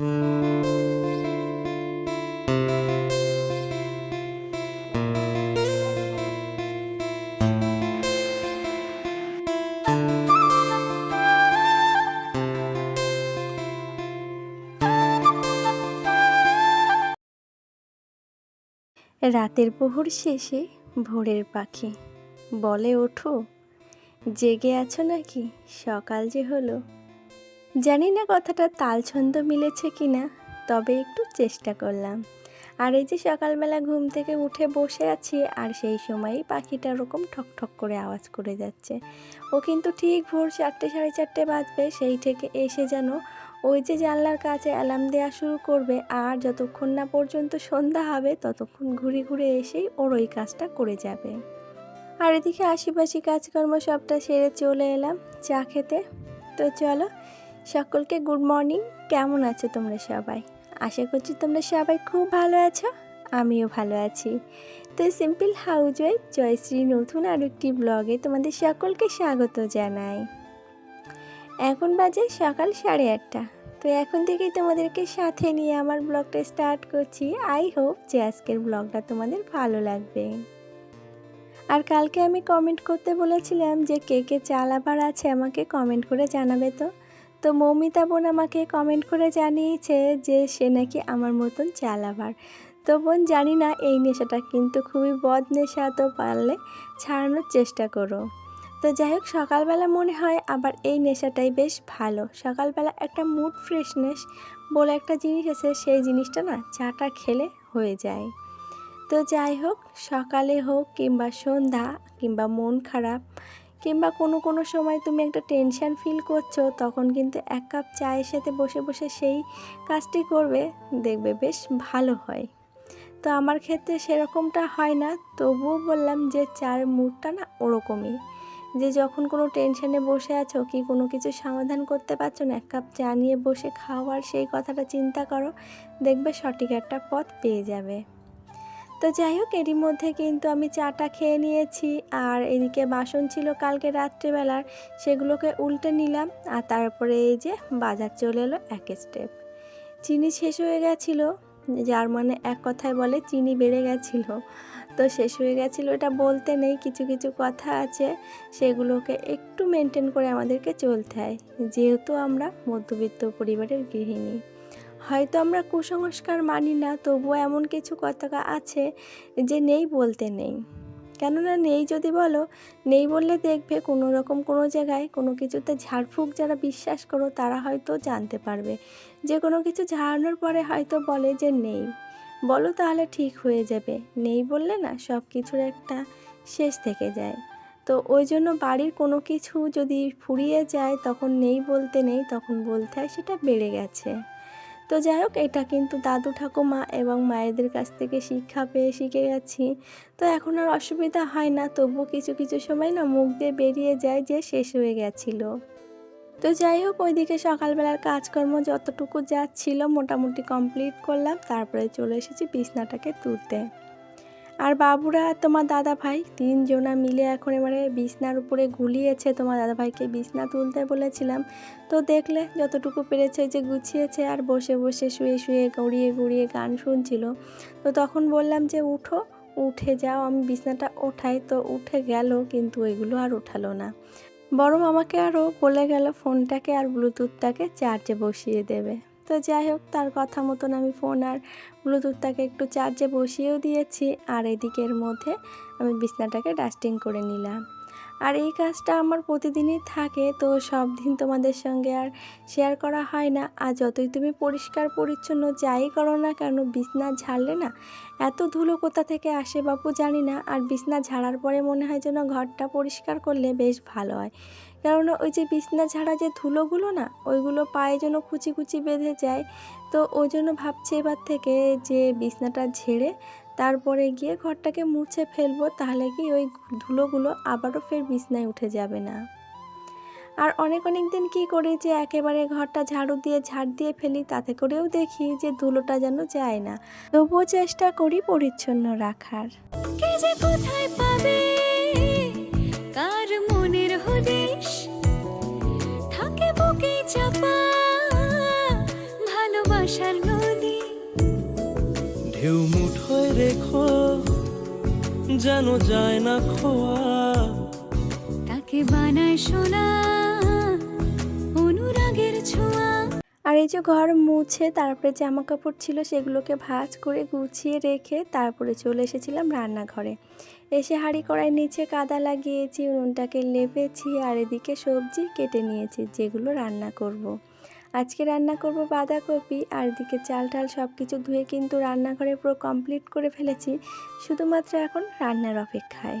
রাতের প্রহর শেষে ভোরের পাখি। বলে ওঠো জেগে আছো নাকি? সকাল যে হলো। জানি না কথাটা তালছন্দ মিলেছে কিনা তবে একটু চেষ্টা করলাম। আর এই যে সকালবেলা ঘুম থেকে উঠে বসে আছি, আর সেই সময়ই পাখিটা ওরকম ঠক ঠক করে আওয়াজ করে যাচ্ছে। ও কিন্তু ঠিক ভোর চারটে সাড়ে চারটে বাজবে, সেই থেকে এসে যেন ওই যে জানলার কাছে অ্যালার্ম দেওয়া শুরু করবে, আর যতক্ষণ না পর্যন্ত সন্ধ্যা হবে, ততক্ষণ ঘুরে ঘুরে এসেই ওর ওই কাজটা করে যাবে। আর এদিকে আশিপাশি কাজকর্ম সবটা সেরে চলে এলাম চা খেতে। তো চলো সকলকে গুড মর্নিং। কেমন আছো তোমরা সবাই? আশা করছি তোমরা সবাই খুব ভালো আছো, আমিও ভালো আছি। তো সিম্পল হাউস ওয়াইফ জয়শ্রী নতুন আর একটি ব্লগে তোমাদের সকলকে স্বাগত জানাই। এখন বাজে সকাল সাড়ে আটটা। তো এখন থেকেই তোমাদেরকে সাথে নিয়ে আমার ব্লগটা স্টার্ট করছি। আই হোপ যে আজকের ব্লগটা তোমাদের ভালো লাগবে। আর কালকে আমি কমেন্ট করতে বলেছিলাম যে কে কে চাল আবার আছে আমাকে কমেন্ট করে জানাবে তো। তো মৌমিতা বোন আমাকে কমেন্ট করে জানিয়েছে যে সে নাকি আমার মতন চালাবার তো বোন, জানি না, এই নেশাটা কিন্তু খুবই বদ নেশা তো পারলে ছাড়ানোর চেষ্টা করো। তো যাই হোক, সকালবেলা মনে হয় আবার এই নেশাটাই বেশ ভালো। সকালবেলা একটা মুড ফ্রেশনেস বলে একটা জিনিস আছে, সেই জিনিসটা না চাটা খেলে হয়ে যায়। তো যাই হোক, সকালে হোক কিংবা সন্ধ্যা কিংবা মন খারাপ কিংবা কোনো কোনো সময় তুমি একটা টেনশান ফিল করছ, তখন কিন্তু এক কাপ চায়ের সাথে বসে বসে সেই কাজটি করবে, দেখবে বেশ ভালো হয়। তো আমার ক্ষেত্রে সেরকমটা হয় না, তবুও বললাম যে চার মুডটা না ওরকমই। যে যখন কোনো টেনশনে বসে আছো কি কোনো কিছু সমাধান করতে পারছ না, এক কাপ চা নিয়ে বসে খাওয়ার সেই কথাটা চিন্তা করো, দেখবে সঠিক একটা পথ পেয়ে যাবে। তো যাই হোক, এরই মধ্যে কিন্তু আমি চাটা খেয়ে নিয়েছি। আর এদিকে বাসন ছিল কালকে রাত্রেবেলার, সেগুলোকে উল্টে নিলাম। আর তারপরে এই যে বাজার চলে এলো এক স্টেপ চিনি শেষ হয়ে গেছিল, যার মানে এক কথায় বলে চিনি বেড়ে গেছিল। তো শেষ হয়ে গেছিল, এটা বলতে নেই, কিছু কিছু কথা আছে, সেগুলোকে একটু মেনটেন করে আমাদেরকে চলতে হয়। যেহেতু আমরা মধ্যবিত্ত পরিবারের গৃহিণী। হয়তো আমরা কুসংস্কার মানি না, তবুও এমন কিছু কথা আছে যে নেই বলতে নেই। কেননা নেই যদি বলো, নেই বললে দেখবে কোনো রকম কোনো জায়গায় কোনো কিছুতে ঝাড়ফুঁক যারা বিশ্বাস করো তারা হয়তো জানতে পারবে। যে কোনো কিছু ঝাড়ানোর পরে হয়তো বলে যে নেই। বলো তাহলে ঠিক হয়ে যাবে। নেই বললে না, সব কিছুর একটা শেষ থেকে যায়। তো ওই জন্য বাড়ির কোনো কিছু যদি ফুরিয়ে যায়, তখন নেই বলতে নেই, তখন বলতে হয় সেটা বেড়ে গেছে। তো যাই হোক, এটা কিন্তু দাদু ঠাকুমা এবং মায়েদের কাছ থেকে শিক্ষা পেয়ে শিখে গেছি। তো এখন আর অসুবিধা হয় না তবু কিছু কিছু সময় না মুখ দিয়ে বেরিয়ে যায় যে শেষ হয়ে গেছিল। তো যাই হোক, ওইদিকে সকালবেলার কাজকর্ম যতটুকু যা ছিল মোটামুটি কমপ্লিট করলাম, তারপরে চলে এসেছি বিছনাটাকে তুলতে। আর বাবুরা, তোমার দাদা ভাই তিনজনা মিলে এখন এবারে বিছনার উপরে গুলিয়েছে। তোমার দাদা ভাইকে বিছনা তুলতে বলেছিলাম। তো দেখলে যতটুকু পেরেছে যে গুছিয়েছে আর বসে বসে শুয়ে শুয়ে গড়িয়ে গড়িয়ে গান শুনছিল। তো তখন বললাম যে, উঠো, উঠে যাও, আমি বিছনাটা ওঠাই। তো উঠে গেল, কিন্তু এগুলো আর ওঠালো না। বরং আমাকে আরও বলে গেল, ফোনটাকে আর ব্লুটুথটাকে চার্জে বসিয়ে দেবে। তো যাই হোক, তার কথা মতন আমি ফোন আর ব্লুটুথটাকে একটু চার্জে বসিয়েও দিয়েছি। আর এদিকের মধ্যে আমি বিছনাটাকে ডাস্টিং করে নিলাম। আর এই কাজটা আমার প্রতিদিনই থাকে, তো সব দিন তোমাদের সঙ্গে আর শেয়ার করা হয় না। আর যতই তুমি পরিষ্কার পরিচ্ছন্ন যাই করো না কেন, বিছনা ঝাড়লে না এত ধুলো কোথা থেকে আসে বাপু জানি না। আর বিছনা ঝাড়ার পরে মনে হয় যেন ঘরটা পরিষ্কার করলে বেশ ভালো হয়। কেননা ওই যে বিছনা ঝাড়া যে ধুলোগুলো না, ওইগুলো পায়ে যেন কুচি কুচি বেঁধে যায়। তো ওই জন্য ভাবছি এবার থেকে যে বিছনাটা ঝেড়ে তারপরে গিয়ে ঘরটাকে মুছে ফেলব, তাহলে কি ওই ধুলোগুলো আবারও ফের বিছনায় উঠে যাবে না। আর অনেক অনেক দিন কী করি যে একেবারে ঘরটা ঝাড়ু দিয়ে ঝাড় দিয়ে ফেলি, তাতে করেও দেখি যে ধুলোটা যেন যায় না। তবুও চেষ্টা করি পরিচ্ছন্ন রাখার। কোথায় পাবে? কার চাপা ভালোবাসার নদী। ঢেউ মুঠোয় রেখো যেন যায় না খোয়া। তাকে বানায় সোনা অনুরাগের ছোঁয়া। আর এই যে ঘর মুছে তারপরে জামা কাপড় ছিল সেগুলোকে ভাঁজ করে গুছিয়ে রেখে তারপরে চলে এসেছিলাম রান্নাঘরে। এসে হাঁড়ি কড়াই নিচে কাদা লাগিয়েছি, উনুনটাকে লেপেছি আর এদিকে সবজি কেটে নিয়েছি, যেগুলো রান্না করব। আজকে রান্না করব বাঁধাকপি আর এদিকে চাল টাল সব কিছু ধুয়ে কিন্তু রান্নাঘরে পুরো কমপ্লিট করে ফেলেছি, শুধুমাত্র এখন রান্নার অপেক্ষায়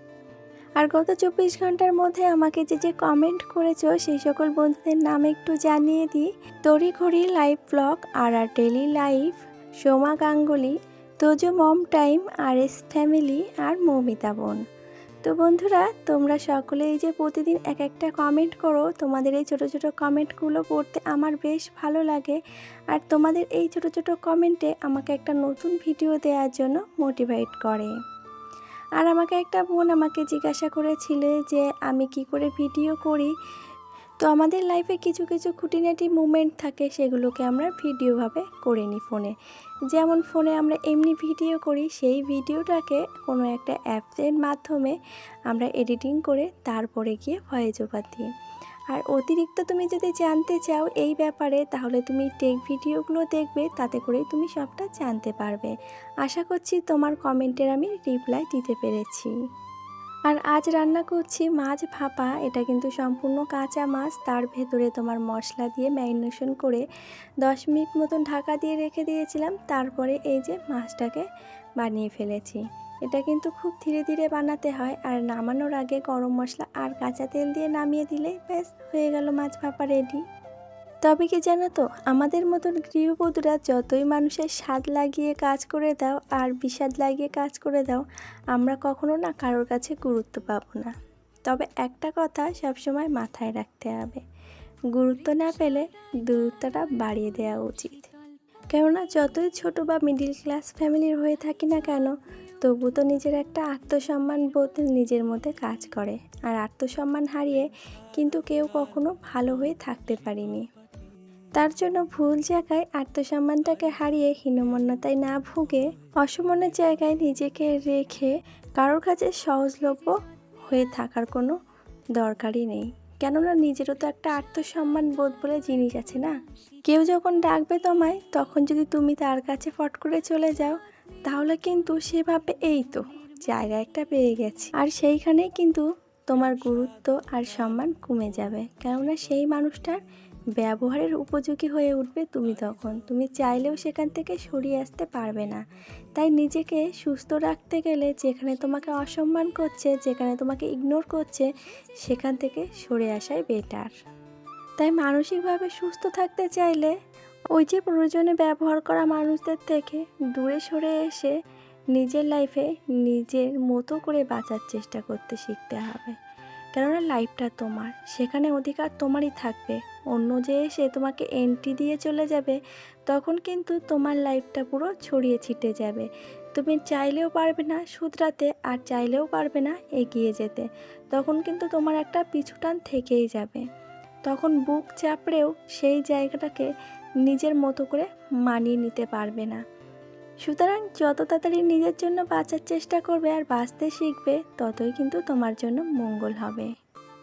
আর গত চব্বিশ ঘণ্টার মধ্যে আমাকে যে যে কমেন্ট করেছ, সেই সকল বন্ধুদের নাম একটু জানিয়ে দিই। তড়িঘড়ি লাইভ ব্লগ আর আর daily life Soma Ganguly, Tojo mom time আর এস ফ্যামিলি আর মৌমিতা বোন। তো বন্ধুরা, তোমরা সকলে এই যে প্রতিদিন এক একটা কমেন্ট করো, তোমাদের এই ছোট ছোট কমেন্টগুলো পড়তে আমার বেশ ভালো লাগে। আর তোমাদের এই ছোট ছোট কমেন্টে আমাকে একটা নতুন ভিডিও দেওয়ার জন্য মোটিভেট করে। আর আমাকে একটা বোন আমাকে জিজ্ঞাসা করেছিল যে আমি কি করে ভিডিও করি। তো আমাদের লাইফে কিছু কিছু খুঁটিনাটি মুমেন্ট থাকে, সেগুলোকে আমরা ভিডিওভাবে করে নিই ফোনে যেমন ফোনে আমরা এমনি ভিডিও করি, সেই ভিডিওটাকে কোনো একটা অ্যাপসের মাধ্যমে আমরা এডিটিং করে তারপরে গিয়ে ভয়েস ওভার দিই। আর অতিরিক্ত তুমি যদি জানতে চাও এই ব্যাপারে, তাহলে তুমি টেক ভিডিওগুলো দেখবে, তাতে করেই তুমি সবটা জানতে পারবে। আশা করছি তোমার কমেন্টের আমি রিপ্লাই দিতে পেরেছি। আর আজ রান্না করছি মাছ ভাপা, এটা কিন্তু সম্পূর্ণ কাঁচা মাছ, তার ভেতরে তোমার মশলা দিয়ে ম্যারিনেশন করে দশ মিনিট মতন ঢাকা দিয়ে রেখে দিয়েছিলাম, তারপরে এই যে মাছটাকে বানিয়ে ফেলেছি। এটা কিন্তু খুব ধীরে ধীরে বানাতে হয়। আর নামানোর আগে গরম মশলা আর কাঁচা তেল দিয়ে নামিয়ে দিলেই ব্যাস, হয়ে গেল মাছ ভাপা রেডি তবে কি জানো তো, আমাদের মতন গৃহবধূরা যতই মানুষের স্বাদ লাগিয়ে কাজ করে দাও আর বিষাদ লাগিয়ে কাজ করে দাও, আমরা কখনো না কারোর কাছে গুরুত্ব পাবো না। তবে একটা কথা সবসময় মাথায় রাখতে হবে, গুরুত্ব না পেলে দূরত্বটা বাড়িয়ে দেওয়া উচিত। কেননা যতই ছোট বা মিডিল ক্লাস ফ্যামিলির হয়ে থাকি না কেন তবু তো নিজের একটা আত্মসম্মান বোধ নিজের মধ্যে কাজ করে। আর আত্মসম্মান হারিয়ে কিন্তু কেউ কখনো ভালো হয়ে থাকতে পারিনি। তার জন্য ভুল জায়গায় আত্মসম্মানটাকে হারিয়ে হীনমন্যতায় না ভুগে অসমনের জায়গায় নিজেকে রেখে কারোর কাছে সহজলভ্য হয়ে থাকার কোনো দরকারই নেই। কেননা নিজেরও তো একটা আত্মসম্মান বোধ বলে জিনিস আছে না? কেউ যখন ডাকবে তোমায়, তখন যদি তুমি তার কাছে ফট করে চলে যাও তাহলে কিন্তু সেভাবে এই তো, জায়গা একটা পেয়ে গেছে। আর সেইখানেই কিন্তু তোমার গুরুত্ব আর সম্মান কমে যাবে। কেননা সেই মানুষটার ব্যবহারের উপযোগী হয়ে উঠবে তুমি তখন। তুমি চাইলেও সেখান থেকে সরিয়ে আসতে পারবে না। তাই নিজেকে সুস্থ রাখতে গেলে যেখানে তোমাকে অসম্মান করছে, যেখানে তোমাকে ইগনোর করছে, সেখান থেকে সরে আসাই বেটার তাই মানসিকভাবে সুস্থ থাকতে চাইলে ওই যে প্রয়োজনে ব্যবহার করা মানুষদের থেকে দূরে সরে এসে নিজের লাইফে নিজের মতো করে বাঁচার চেষ্টা করতে শিখতে হবে। কেননা লাইফটা তোমার, সেখানে অধিকার তোমারই থাকবে। অন্য যে এসে তোমাকে এন্ট্রি দিয়ে চলে যাবে, তখন কিন্তু তোমার লাইফটা পুরো ছড়িয়ে ছিটে যাবে। তুমি চাইলেও পারবে না শুধরাতে, আর চাইলেও পারবে না এগিয়ে যেতে। তখন কিন্তু তোমার একটা পিছুটান থেকেই যাবে। তখন বুক চাপড়েও সেই জায়গাটাকে নিজের মতো করে মানিয়ে নিতে পারবে না। সুতরাং যত তাড়াতাড়ি নিজের জন্য বাঁচার চেষ্টা করবে আর বাঁচতে শিখবে, ততই কিন্তু তোমার জন্য মঙ্গল হবে।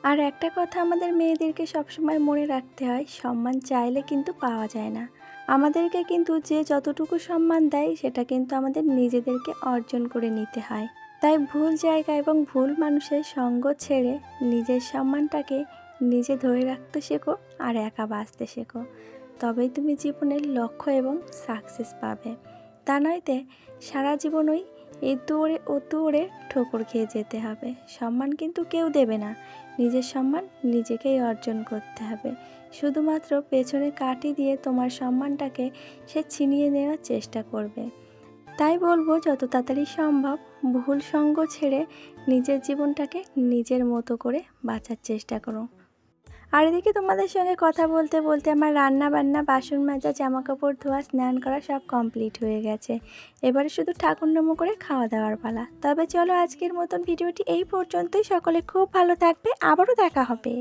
আর একটা কথা আমাদের মেয়েদেরকে সবসময় মনে রাখতে হয়, সম্মান চাইলে কিন্তু পাওয়া যায় না। আমাদেরকে কিন্তু যে যতটুকু সম্মান দেয়, সেটা কিন্তু আমাদের নিজেদেরকে অর্জন করে নিতে হয়। তাই ভুল জায়গা এবং ভুল মানুষের সঙ্গ ছেড়ে নিজের সম্মানটাকে নিজে ধরে রাখতে শেখো আর একা বাঁচতে শেখো। তবেই তুমি জীবনের লক্ষ্য এবং সাকসেস পাবে। তা নয়তে সারা জীবনই এই দৌড়ে ও দৌড়ে ঠোকর খেয়ে যেতে হবে। সম্মান কিন্তু কেউ দেবে না। নিজের সম্মান নিজেকেই অর্জন করতে হবে। শুধুমাত্র পেছনে কাটি দিয়ে তোমার সম্মানটাকে সে ছিনিয়ে নেওয়ার চেষ্টা করবে। তাই বলব, যত তাড়াতাড়ি সম্ভব ভুল সঙ্গ ছেড়ে নিজের জীবনটাকে নিজের মতো করে বাঁচার চেষ্টা করো। আর এদিকে তোমাদের সঙ্গে কথা বলতে বলতে আমার রান্না বান্না বাসন মাজা জামা কাপড় ধোয়া, স্নান করা সব কমপ্লিট হয়ে গেছে। এবারে শুধু ঠাকুর নমো করে খাওয়া দাওয়ার পালা। তবে চলো আজকের মতন ভিডিওটি এই পর্যন্তই। সকলে খুব ভালো থাকবে। আবারও দেখা হবে।